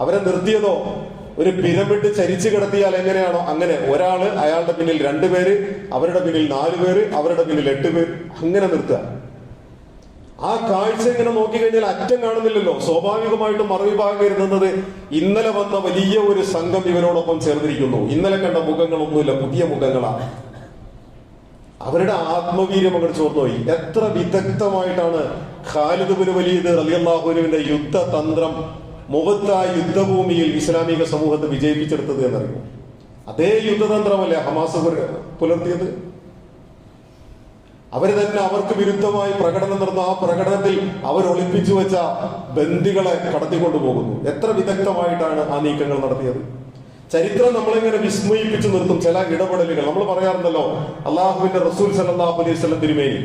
അവരെ നിർത്തിയതോ? ഒരു പിരമിഡ് ചരിച്ചു കിടത്തിയാൽ എങ്ങനെയാണോ? അങ്ങനെ. ഒരാൾ അയാളുടെ പിന്നിൽ രണ്ടുപേര് അവരുടെ പിന്നിൽ നാലു പേര് അവരുടെ പിന്നിൽ എട്ട് പേര്. അങ്ങനെ നിർത്തുക. ആ കാഴ്ച ഇങ്ങനെ നോക്കിക്കഴിഞ്ഞാൽ അറ്റം കാണുന്നില്ലല്ലോ. സ്വാഭാവികമായിട്ടും മറുവിഭാഗം കരുതുന്നത് ഇന്നലെ വന്ന വലിയ ഒരു സംഘം ഇവരോടൊപ്പം ചേർന്നിരിക്കുന്നു. ഇന്നലെ കണ്ട മുഖങ്ങളൊന്നുമില്ല പുതിയ മുഖങ്ങളാണ് അവരുടെ ആത്മവീര്യം അങ്ങോട്ട് ചോർന്നുപോയി എത്ര വിദഗ്ധമായിട്ടാണ് ഖാലിദ് ബിൻ വലീദ് റളിയല്ലാഹുവിന്റെ യുദ്ധതന്ത്രം തന്ത്രം ആ യുദ്ധഭൂമിയിൽ ഇസ്ലാമിക സമൂഹത്തെ വിജയിപ്പിച്ചെടുത്തത് എന്നറിയുമോ? അതേ യുദ്ധതന്ത്രമല്ലേ ഹമാസ് പുലർത്തിയത്? അവർ തന്നെ അവർക്ക് വിരുദ്ധമായി പ്രകടനം നടന്ന. ആ പ്രകടനത്തിൽ അവർ ഒളിപ്പിച്ചു വെച്ച ബന്ദികളെ കടത്തിക്കൊണ്ടു പോകുന്നു. എത്ര വിദഗ്ധമായിട്ടാണ് ആ നീക്കങ്ങൾ നടത്തിയത്? ചരിത്രം നമ്മളിങ്ങനെ വിസ്മയിപ്പിച്ചു നിർത്തും? ചില ഇടപെടലുകൾ. നമ്മൾ പറയാറുണ്ടല്ലോ അള്ളാഹുവിന്റെ റസൂൽ സല്ലല്ലാഹു അലൈഹി തിരുമേനി.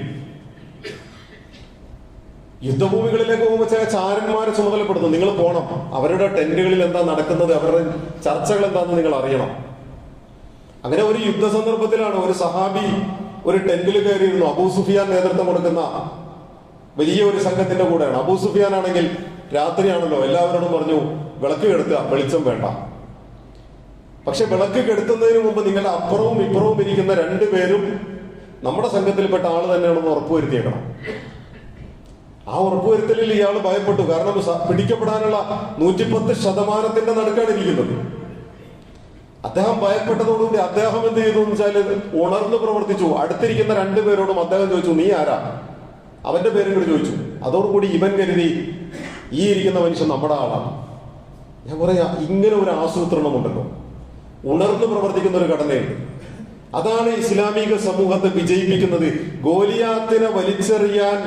യുദ്ധഭൂമികളിലേക്ക് പോകുമ്പോൾ ചില ചാരന്മാരെ ചുമതലപ്പെടുന്നു നിങ്ങൾ പോണം. അവരുടെ ടെന്റുകളിൽ എന്താ നടക്കുന്നത്? അവരുടെ ചർച്ചകൾ എന്താണെന്ന് നിങ്ങൾ അറിയണം. അങ്ങനെ ഒരു യുദ്ധ സന്ദർഭത്തിലാണ് ഒരു സഹാബി ഒരു ടെന്റിൽ കയറിയിരുന്നു. അബൂ സുഫിയാൻ നേതൃത്വം കൊടുക്കുന്ന വലിയ ഒരു സംഘത്തിന്റെ കൂടെയാണ്. അബൂ സുഫിയാൻ ആണെങ്കിൽ രാത്രിയാണല്ലോ. എല്ലാവരോടും പറഞ്ഞു വിളക്ക് കെടുത്തുക വെളിച്ചം വേണ്ട. പക്ഷെ വിളക്ക് കെടുത്തുന്നതിന് മുമ്പ് നിങ്ങളുടെ അപ്പുറവും ഇപ്പുറവും ഇരിക്കുന്ന രണ്ടു പേരും നമ്മുടെ സംഘത്തിൽപ്പെട്ട ആൾ തന്നെയാണെന്ന് ഉറപ്പുവരുത്തിയേക്കണം. ആ ഉറപ്പുവരുത്തലിൽ ഇയാൾ ഭയപ്പെട്ടു. കാരണം പിടിക്കപ്പെടാനുള്ള നൂറ്റിപ്പത്ത് ശതമാനത്തിന്റെ നടുക്കാണ് ഇരിക്കുന്നത്. അദ്ദേഹം ഭയപ്പെട്ടതോടുകൂടി അദ്ദേഹം എന്ത് ചെയ്തു എന്ന് വെച്ചാൽ ഉണർന്ന് പ്രവർത്തിച്ചു. അടുത്തിരിക്കുന്ന രണ്ടുപേരോടും അദ്ദേഹം ചോദിച്ചു നീ ആരാ? അവന്റെ പേരും കൂടി ചോദിച്ചു. അതോടുകൂടി ഇവൻ കരുതി ഈ ഇരിക്കുന്ന മനുഷ്യൻ നമ്മുടെ ആളാണ് ഞാൻ പറയാ ഇങ്ങനെ ഒരു ആസൂത്രണം ആസൂത്രണമുണ്ടല്ലോ. ഉണർന്ന് പ്രവർത്തിക്കുന്ന ഒരു ഘടനയുണ്ട്. അതാണ് ഇസ്ലാമിക സമൂഹത്തെ വിജയിപ്പിക്കുന്നത്. ഗോലിയാത്തിനെ വലിച്ചെറിയാൻ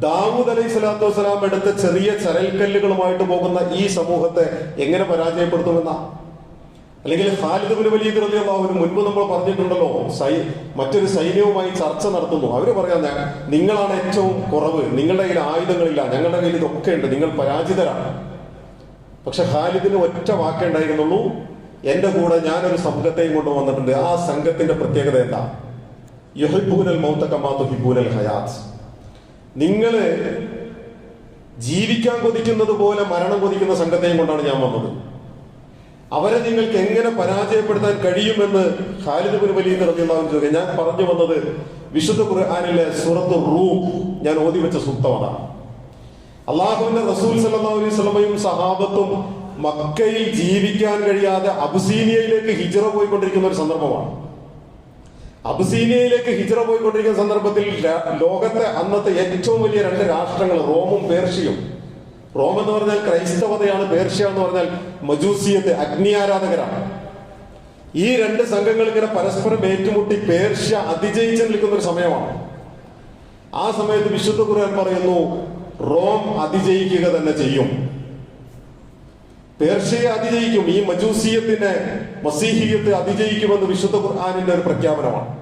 ദാവൂദ് അലൈഹി സ്വലാത്തു വസ്സലാം എടുത്ത ചെറിയ ചരൽക്കല്ലുകളുമായിട്ട് പോകുന്ന ഈ സമൂഹത്തെ എങ്ങനെ പരാജയപ്പെടുത്തുമെന്ന? അല്ലെങ്കിൽ ഖാലിദ് ബിൻ വലീദ് റളിയല്ലാഹു അൻഹു മുൻപ് നമ്മൾ പറഞ്ഞിട്ടുണ്ടല്ലോ സൈ മറ്റൊരു സൈന്യവുമായി ചർച്ച നടത്തുന്നു. അവർ പറയാ "ഞാൻ- നിങ്ങളാണ് ഏറ്റവും കുറവ് നിങ്ങളുടെ കയ്യിൽ ആയുധങ്ങളില്ല ഞങ്ങളുടെ കയ്യിൽ ഇതൊക്കെ ഉണ്ട് നിങ്ങൾ പരാജിതരാണ്. പക്ഷെ ഖാലിദിന് ഒറ്റ വാക്കേ ഉണ്ടായിരുന്നുള്ളൂ എന്റെ കൂടെ ഞാനൊരു സംഘത്തെയും കൊണ്ട് വന്നിട്ടുണ്ട് ആ സംഘത്തിന്റെ പ്രത്യേകത എന്താ? യുഹിബൂനൽ മൗത്തക്കമാൽ ഹയാത്ത് നിങ്ങൾ ജീവിക്കാൻ കൊതിക്കുന്നത് പോലെ മരണം കൊതിക്കുന്ന സംഘത്തെയും കൊണ്ടാണ് ഞാൻ വന്നത്. അവരെ നിങ്ങൾക്ക് എങ്ങനെ പരാജയപ്പെടുത്താൻ കഴിയുമെന്ന് ഖാലിദ് ബിൻ വലിയ നിറഞ്ഞാവും ചോദിക്കുക ഞാൻ പറഞ്ഞു വന്നത് വിശുദ്ധ ഖുർആാനിലെ സൂറത്ത് റൂം ഞാൻ ഓതി വെച്ച സൂക്തമാണ്. അള്ളാഹുവിന്റെ റസൂൽ സല്ലല്ലാഹു അലൈഹി വസല്ലമയും സഹാബത്തും മക്കയിൽ ജീവിക്കാൻ കഴിയാതെ അബ്സീനിയയിലേക്ക് ഹിജറ പോയിക്കൊണ്ടിരിക്കുന്ന ഒരു സന്ദർഭമാണ്. അബ്സീനിയയിലേക്ക് ഹിജറ പോയിക്കൊണ്ടിരിക്കുന്ന സന്ദർഭത്തിൽ ലോകത്തെ അന്നത്തെ ഏറ്റവും വലിയ രണ്ട് രാഷ്ട്രങ്ങൾ റോമും പേർഷ്യയും. റോം എന്ന് പറഞ്ഞാൽ ക്രൈസ്തവതയാണ് പേർഷ്യ എന്ന് പറഞ്ഞാൽ മജൂസിയത്തെ അഗ്നി ആരാധകരാണ് ഈ രണ്ട് സംഘങ്ങൾ ഇങ്ങനെ പരസ്പരം ഏറ്റുമുട്ടി പേർഷ്യ അതിജയിച്ച് നിൽക്കുന്ന ഒരു സമയമാണ്. ആ സമയത്ത് വിശുദ്ധ ഖുർആൻ പറയുന്നു റോം അതിജയിക്കുക തന്നെ ചെയ്യും. പേർഷ്യയെ അതിജയിക്കും ഈ മജൂസിയത്തിനെ മസീഹിയത്തെ അതിജയിക്കുമെന്ന് വിശുദ്ധ ഖുർആാനിന്റെ ഒരു പ്രഖ്യാപനമാണ്.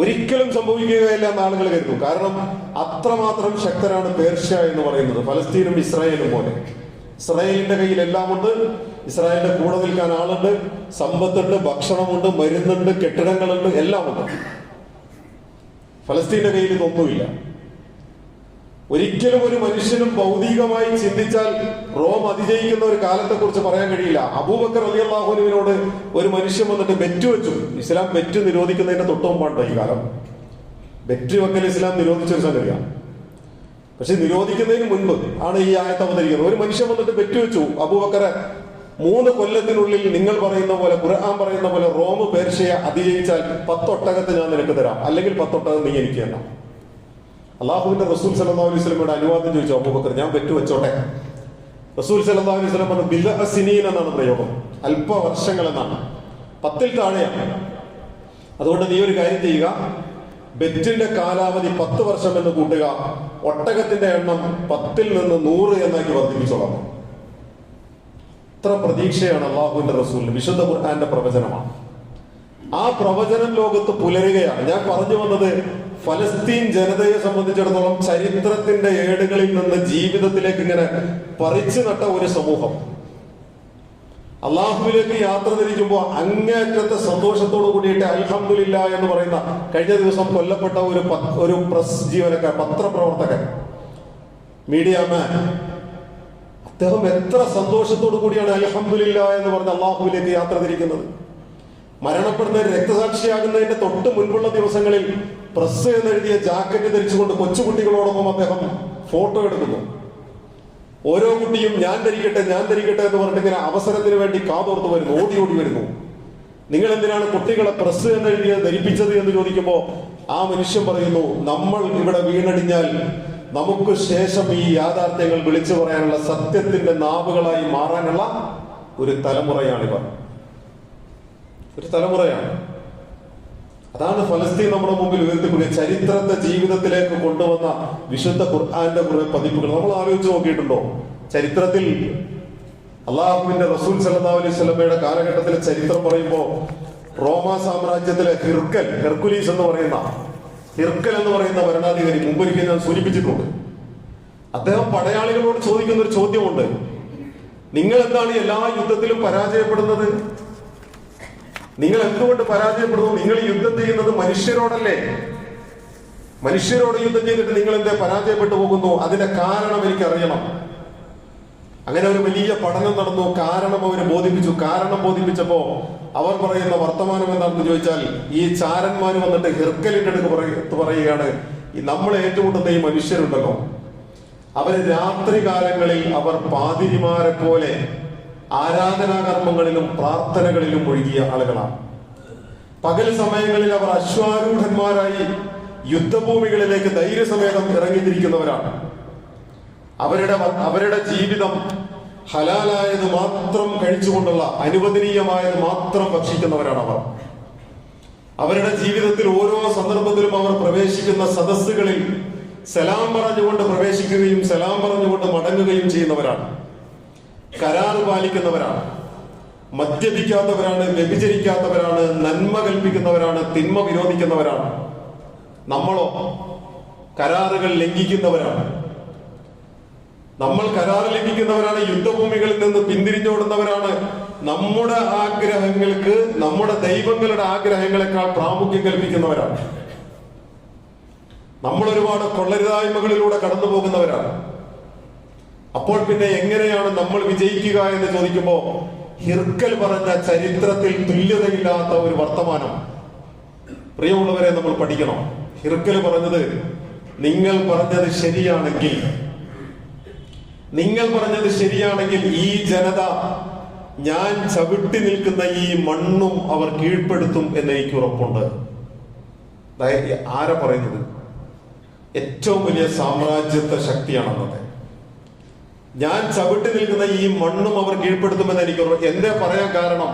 ഒരിക്കലും സംഭവിക്കുകയില്ല എന്ന് ആളുകൾ കരുതുന്നു. കാരണം അത്രമാത്രം ശക്തരാണ് പേർഷ്യ എന്ന് പറയുന്നത് ഫലസ്തീനും ഇസ്രായേലും പോലെ. ഇസ്രായേലിന്റെ കയ്യിൽ എല്ലാം ഉണ്ട് ഇസ്രായേലിന്റെ കൂടെ നിൽക്കാൻ ആളുണ്ട് സമ്പത്തുണ്ട് ഭക്ഷണമുണ്ട് മരുന്നുണ്ട് കെട്ടിടങ്ങളുണ്ട് എല്ലാം ഉണ്ട് ഫലസ്തീന്റെ കയ്യിൽ ഇതൊന്നുമില്ല. ഒരിക്കലും ഒരു മനുഷ്യനും ഭൗതികമായി ചിന്തിച്ചാൽ റോം അതിജയിക്കുന്ന ഒരു കാലത്തെ കുറിച്ച് പറയാൻ കഴിയില്ല. അബൂബക്കർ അലി അള്ളാഹുനുവിനോട് ഒരു മനുഷ്യൻ വന്നിട്ട് ബെറ്റ് വെച്ചു. ഇസ്ലാം ബെറ്റ് നിരോധിക്കുന്നതിന്റെ തൊട്ടുമുമ്പാണ് ഈ കാലം? ബെറ്റ് വെക്കൽ ഇസ്ലാം നിരോധിച്ച ഒരു സംഗതിയാണ് പക്ഷെ നിരോധിക്കുന്നതിന് മുൻപ് ആണ് ഈ ആയത്ത് അവതരിക്കുന്നത്. ഒരു മനുഷ്യൻ വന്നിട്ട് ബെറ്റ് വെച്ചു. അബൂബക്കറെ മൂന്ന് കൊല്ലത്തിനുള്ളിൽ നിങ്ങൾ പറയുന്ന പോലെ ഖുർആൻ പറയുന്ന പോലെ റോം പേർഷ്യയെ അതിജയിച്ചാൽ പത്തൊട്ടകത്ത് ഞാൻ നിനക്ക് തരാം. അല്ലെങ്കിൽ പത്തൊട്ടകം നീ എനിക്ക് തരാം അള്ളാഹുവിന്റെ റസൂൽ സല്ലല്ലാഹു അലൈഹി സ്വലമയുടെ അനുവാദം ചോദിച്ചു അബൂബക്കർ ഞാൻ പെറ്റു വെച്ചോട്ടെ റസൂൽ സല്ലല്ലാഹു അലൈഹി വസല്ലം പറഞ്ഞു ബില്ല എന്നാണ് പ്രയോഗം. അല്പ വർഷങ്ങൾ എന്നാണ്. പത്തിൽ താഴെയാണ്. അതുകൊണ്ട് നീ ഒരു കാര്യം ചെയ്യുക ബെറ്റിന്റെ കാലാവധി പത്ത് വർഷം എന്ന് കൂട്ടുക. ഒട്ടകത്തിന്റെ എണ്ണം പത്തിൽ നിന്ന് നൂറ് എന്നാക്കി വർദ്ധിപ്പിച്ചോളാം. ഇത്ര പ്രതീക്ഷയാണ് അള്ളാഹുവിന്റെ റസൂലിന്. വിശുദ്ധ ഖുർആാന്റെ പ്രവചനമാണ്. ആ പ്രവചനം ലോകത്ത് പുലരുകയാണ്. ഞാൻ പറഞ്ഞു വന്നത് ഫലസ്തീൻ ജനതയെ സംബന്ധിച്ചിടത്തോളം ചരിത്രത്തിന്റെ ഏടുകളിൽ നിന്ന് ജീവിതത്തിലേക്ക് ഇങ്ങനെ പറിച്ചു നട്ട ഒരു സമൂഹം. അള്ളാഹുവിലേക്ക് യാത്ര തിരിക്കുമ്പോൾ അങ്ങേറ്റത്തെ സന്തോഷത്തോടു കൂടിയിട്ട് അൽഹമില്ല എന്ന് പറയുന്ന കഴിഞ്ഞ ദിവസം കൊല്ലപ്പെട്ട ഒരു ഒരു പ്രസ് ജീവനക്കാരൻ പത്രപ്രവർത്തകൻ മീഡിയ മാൻ അദ്ദേഹം എത്ര സന്തോഷത്തോടു കൂടിയാണ് അൽഹമില്ല എന്ന് പറഞ്ഞ് അള്ളാഹുവിലേക്ക് യാത്ര തിരിക്കുന്നത്. മരണപ്പെടുന്ന രക്തസാക്ഷിയാകുന്നതിന്റെ തൊട്ട് മുൻപുള്ള ദിവസങ്ങളിൽ പ്രസ് എന്നെഴുതിയ ജാക്കറ്റ് ധരിച്ചുകൊണ്ട് കൊച്ചുകുട്ടികളോടൊപ്പം അദ്ദേഹം ഫോട്ടോ എടുക്കുന്നു. ഓരോ കുട്ടിയും ഞാൻ ധരിക്കട്ടെ ഞാൻ ധരിക്കട്ടെ എന്ന് പറഞ്ഞിട്ട് ഇങ്ങനെ അവസരത്തിന് വേണ്ടി കാതോർത്ത് വരുന്നു ഓടി ഓടി വരുന്നു. നിങ്ങൾ എന്തിനാണ് കുട്ടികളെ പ്രസ് എന്നെഴുതിയത് ധരിപ്പിച്ചത് എന്ന് ചോദിക്കുമ്പോൾ ആ മനുഷ്യൻ പറയുന്നു നമ്മൾ ഇവിടെ വീണടിഞ്ഞാൽ നമുക്ക് ശേഷം ഈ യാഥാർത്ഥ്യങ്ങൾ വിളിച്ചു പറയാനുള്ള സത്യത്തിന്റെ നാവുകളായി മാറാനുള്ള ഒരു തലമുറയാണിവർ. ഒരു തലമുറയാണ്. അതാണ് ഫലസ്തീൻ നമ്മുടെ മുമ്പിൽ ഉയർത്തിക്കൊണ്ട് ചരിത്രത്തെ ജീവിതത്തിലേക്ക് കൊണ്ടുവന്ന വിശുദ്ധ ഖുർആാന്റെ കുറെ പതിപ്പുകൾ. നമ്മൾ ആലോചിച്ച് നോക്കിയിട്ടുണ്ടോ? ചരിത്രത്തിൽ അള്ളാഹുവിന്റെ റസൂൽ സല്ലല്ലാഹു അലൈഹി സ്വലമയുടെ കാലഘട്ടത്തിലെ ചരിത്രം പറയുമ്പോൾ റോമ സാമ്രാജ്യത്തിലെ ഹിർക്കൽ ഹെർക്കുലീസ് എന്ന് പറയുന്ന ഹിർക്കൽ എന്ന് പറയുന്ന ഭരണാധികാരി മുമ്പൊരിക്കൽ ഞാൻ സൂചിപ്പിച്ചിട്ടുണ്ട്. അദ്ദേഹം പടയാളികളോട് ചോദിക്കുന്ന ഒരു ചോദ്യമുണ്ട്. നിങ്ങൾ എന്താണ് എല്ലാ യുദ്ധത്തിലും പരാജയപ്പെടുന്നത്? നിങ്ങൾ എന്തുകൊണ്ട് പരാജയപ്പെടുന്നു? നിങ്ങൾ യുദ്ധം ചെയ്യുന്നത് മനുഷ്യരോടല്ലേ? മനുഷ്യരോട് യുദ്ധം ചെയ്തിട്ട് നിങ്ങൾ എന്തേ പരാജയപ്പെട്ടു പോകുന്നു? അതിന്റെ കാരണം എനിക്കറിയണം. അങ്ങനെ ഒരു വലിയ പഠനം നടന്നു. കാരണം അവർ ബോധിപ്പിച്ചു. കാരണം ബോധിപ്പിച്ചപ്പോ അവർ പറയുന്ന വർത്തമാനം എന്താണെന്ന് ചോദിച്ചാൽ ഈ ചാരന്മാർ വന്നിട്ട് ഹിർക്കലിന്റെ അടുത്ത് പറയ- പറയുകയാണ് നമ്മൾ ഏറ്റുമുട്ടുന്ന ഈ മനുഷ്യരുണ്ടല്ലോ. അവർ രാത്രി കാലങ്ങളിൽ അവർ പാതിരിമാരെ പോലെ ആരാധനാകർമ്മങ്ങളിലും പ്രാർത്ഥനകളിലും ഒഴുകിയ ആളുകളാണ്. പകൽ സമയങ്ങളിൽ അവർ അശ്വാരൂഢന്മാരായി യുദ്ധഭൂമികളിലേക്ക് ധൈര്യസമേതം ഇറങ്ങിത്തിരിക്കുന്നവരാണ്. അവരുടെ അവരുടെ ജീവിതം ഹലാലായത് മാത്രം കഴിച്ചുകൊണ്ടുള്ള അനുവദനീയമായത് മാത്രം ഭക്ഷിക്കുന്നവരാണ് അവർ. അവരുടെ ജീവിതത്തിൽ ഓരോ സന്ദർഭത്തിലും അവർ പ്രവേശിക്കുന്ന സദസ്സുകളിൽ സലാം പറഞ്ഞുകൊണ്ട് പ്രവേശിക്കുകയും സലാം പറഞ്ഞുകൊണ്ട് മടങ്ങുകയും ചെയ്യുന്നവരാണ്. കരാറ് പാലിക്കുന്നവരാണ്. മദ്യപിക്കാത്തവരാണ് വ്യഭിചരിക്കാത്തവരാണ് നന്മ കൽപ്പിക്കുന്നവരാണ് തിന്മ വിരോധിക്കുന്നവരാണ്. നമ്മളോ കരാറുകൾ ലംഘിക്കുന്നവരാണ്. നമ്മൾ കരാറ് ലംഘിക്കുന്നവരാണ് യുദ്ധഭൂമികളിൽ നിന്ന് പിന്തിരിഞ്ഞോടുന്നവരാണ് നമ്മുടെ ആഗ്രഹങ്ങൾക്ക് നമ്മുടെ ദൈവങ്ങളുടെ ആഗ്രഹങ്ങളെക്കാൾ പ്രാമുഖ്യം കൽപ്പിക്കുന്നവരാണ്. നമ്മൾ ഒരുപാട് കൊള്ളരുതായ്മകളിലൂടെ കടന്നു പോകുന്നവരാണ് അപ്പോൾ പിന്നെ എങ്ങനെയാണ് നമ്മൾ വിജയിക്കുക എന്ന് ചോദിക്കുമ്പോ ഹിർക്കൽ പറഞ്ഞ ചരിത്രത്തിൽ തുല്യതയില്ലാത്ത ഒരു വർത്തമാനം. പ്രിയമുള്ളവരെ നമ്മൾ പഠിക്കണം. ഹിർക്കൽ പറഞ്ഞത് നിങ്ങൾ പറഞ്ഞത് ശരിയാണെങ്കിൽ നിങ്ങൾ പറഞ്ഞത് ശരിയാണെങ്കിൽ ഈ ജനത ഞാൻ ചവിട്ടി നിൽക്കുന്ന ഈ മണ്ണും അവർ കീഴ്പ്പെടുത്തും എന്ന് എനിക്ക് ഉറപ്പുണ്ട്. ആരാ പറയുന്നത്? ഏറ്റവും വലിയ സാമ്രാജ്യത്വ ശക്തിയാണെന്നത് ഞാൻ ചവിട്ടി നിൽക്കുന്ന ഈ മണ്ണും അവർ കീഴ്പ്പെടുത്തുമെന്ന് എനിക്ക് എന്റെ പറയാൻ കാരണം?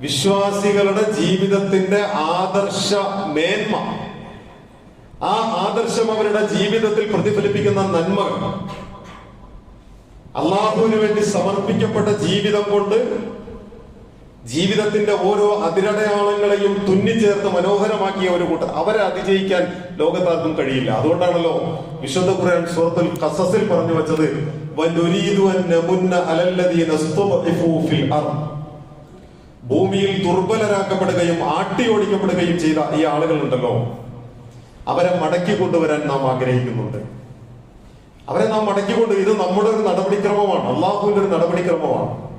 വിശ്വാസികളുടെ ജീവിതത്തിന്റെ ആദർശ മേന്മ. ആ ആദർശം അവരുടെ ജീവിതത്തിൽ പ്രതിഫലിപ്പിക്കുന്ന നന്മകൾ അള്ളാഹുവിന് വേണ്ടി സമർപ്പിക്കപ്പെട്ട ജീവിതം കൊണ്ട് ജീവിതത്തിന്റെ ഓരോ അതിരടയാളങ്ങളെയും തുന്നിച്ചേർത്ത് മനോഹരമാക്കിയ ഒരു കൂട്ടം. അവരെ അതിജയിക്കാൻ ലോകത്താർക്കും കഴിയില്ല. അതുകൊണ്ടാണല്ലോ വിശുദ്ധ ഖുർആൻ സൂറത്തുൽ ഖസസിൽ പറഞ്ഞു വെച്ചത് അൻ നമുന്ന അലല്ലദീന സ്തുദ്ഇഫൂ ഫിൽ അർദ് ഭൂമിയിൽ ദുർബലരാക്കപ്പെടുകയും ആട്ടിയോടിക്കപ്പെടുകയും ചെയ്ത ഈ ആളുകളുണ്ടല്ലോ. അവരെ മടക്കി കൊണ്ടുവരാൻ നാം ആഗ്രഹിക്കുന്നുണ്ട്. അവരെ നാം മടക്കിക്കൊണ്ട് ഇത് നമ്മുടെ ഒരു നടപടിക്രമമാണ്. അള്ളാഹുവിന്റെ ഒരു നടപടിക്രമമാണ്.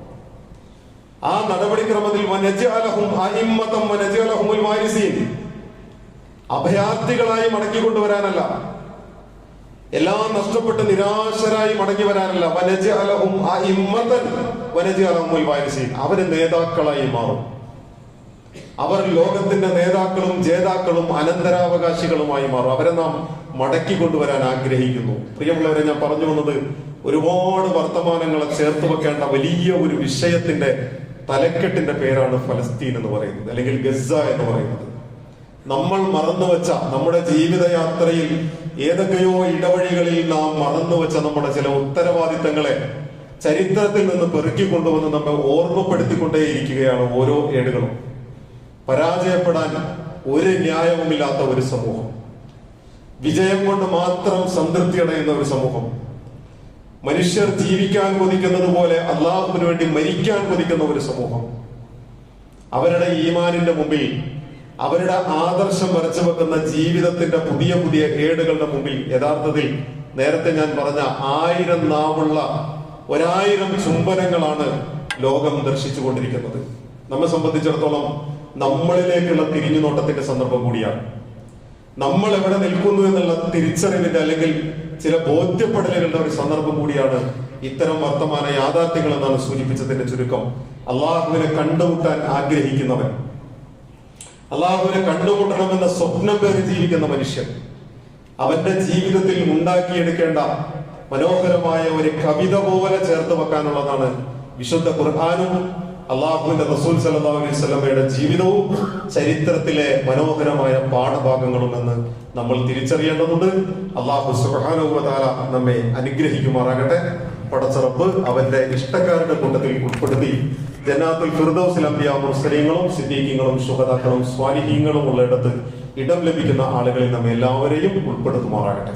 ആ നടപടിക്രമത്തിൽ അഭയാർത്ഥികളായി മടക്കി കൊണ്ടുവരാനല്ല. എല്ലാം നഷ്ടപ്പെട്ട് നിരാശരായി മടങ്ങി വരാനല്ല. ഇമ്മതൻ വനജ വനജഅലഹുമുൽ വാരിസീൻ അവർ നേതാക്കളായി മാറും. അവർ ലോകത്തിന്റെ നേതാക്കളും ജേതാക്കളും അനന്തരാവകാശികളുമായി മാറും. അവരെ നാം മടക്കി കൊണ്ടുവരാൻ ആഗ്രഹിക്കുന്നു. പ്രിയമുള്ളവരെ ഞാൻ പറഞ്ഞു വന്നത് ഒരുപാട് വർത്തമാനങ്ങളെ ചേർത്ത് വെക്കേണ്ട വലിയ ഒരു വിഷയത്തിന്റെ തലക്കെട്ടിന്റെ പേരാണ് ഫലസ്തീൻ എന്ന് പറയുന്നത് അല്ലെങ്കിൽ ഗസ എന്ന് പറയുന്നത്. നമ്മൾ മറന്നുവെച്ച നമ്മുടെ ജീവിതയാത്രയിൽ ഏതൊക്കെയോ ഇടവഴികളിൽ നാം മറന്നുവെച്ച നമ്മുടെ ചില ഉത്തരവാദിത്തങ്ങളെ ചരിത്രത്തിൽ നിന്ന് പെറുക്കിക്കൊണ്ടുവന്ന് നമ്മെ ഓർമ്മപ്പെടുത്തിക്കൊണ്ടേയിരിക്കുകയാണ് ഓരോ ഏടുകളും. പരാജയപ്പെടാൻ ഒരു ന്യായവുമില്ലാത്ത ഒരു സമൂഹം. വിജയം കൊണ്ട് മാത്രം സംതൃപ്തി അടയുന്ന ഒരു സമൂഹം. മനുഷ്യർ ജീവിക്കാൻ കൊതിക്കുന്നത് പോലെ അള്ളാഹുവിന് വേണ്ടി മരിക്കാൻ കൊതിക്കുന്ന ഒരു സമൂഹം. അവരുടെ ഈമാനിന്റെ മുമ്പിൽ അവരുടെ ആദർശം വരച്ചു വെക്കുന്ന ജീവിതത്തിന്റെ പുതിയ പുതിയ ഏടുകളുടെ മുമ്പിൽ യഥാർത്ഥത്തിൽ നേരത്തെ ഞാൻ പറഞ്ഞ ആയിരം നാവുള്ള ഒരായിരം ചുംബനങ്ങളാണ് ലോകം ദർശിച്ചുകൊണ്ടിരിക്കുന്നത്. നമ്മെ സംബന്ധിച്ചിടത്തോളം നമ്മളിലേക്കുള്ള തിരിഞ്ഞു നോട്ടത്തിന്റെ സന്ദർഭം കൂടിയാണ്. നമ്മൾ എവിടെ നിൽക്കുന്നു എന്നുള്ള തിരിച്ചറിവിന്റെ അല്ലെങ്കിൽ ചില ബോധ്യപ്പെടലുകളുടെ ഒരു സന്ദർഭം കൂടിയാണ് ഇത്തരം വർത്തമാന യാഥാർത്ഥ്യങ്ങൾ എന്നാണ് സൂചിപ്പിച്ചതിന്റെ ചുരുക്കം. അള്ളാഹുവിനെ കണ്ടുമുട്ടാൻ ആഗ്രഹിക്കുന്നവൻ. അള്ളാഹുവിനെ കണ്ടുമുട്ടണമെന്ന സ്വപ്നം പേറി ജീവിക്കുന്ന മനുഷ്യൻ. അവന്റെ ജീവിതത്തിൽ ഉണ്ടാക്കിയെടുക്കേണ്ട മനോഹരമായ ഒരു കവിത പോലെ ചേർത്ത് വെക്കാനുള്ളതാണ് വിശുദ്ധ ഖുർഹാനും അള്ളാഹുവിന്റെ റസൂൽ സല്ലല്ലാഹു അലൈഹി ജീവിതവും ചരിത്രത്തിലെ മനോഹരമായ പാഠഭാഗങ്ങളും എന്ന് നമ്മൾ തിരിച്ചറിയേണ്ടതുണ്ട്. അള്ളാഹു വ നമ്മെ അനുഗ്രഹിക്കുമാറാകട്ടെ. പടച്ചറപ്പ് അവന്റെ ഇഷ്ടക്കാരുടെ കൂട്ടത്തിൽ ഉൾപ്പെടുത്തി. ജന്നാത്തുൽ ഫിർദൗസിൽ അംബിയ മുസ്ലിങ്ങളും സിദ്ദീഖീങ്ങളും ശുഹദാക്കളും സ്വാലിഹീങ്ങളും ഉള്ളിടത്ത് ഇടം ലഭിക്കുന്ന ആളുകളിൽ നമ്മെ എല്ലാവരെയും ഉൾപ്പെടുത്തുമാറാകട്ടെ.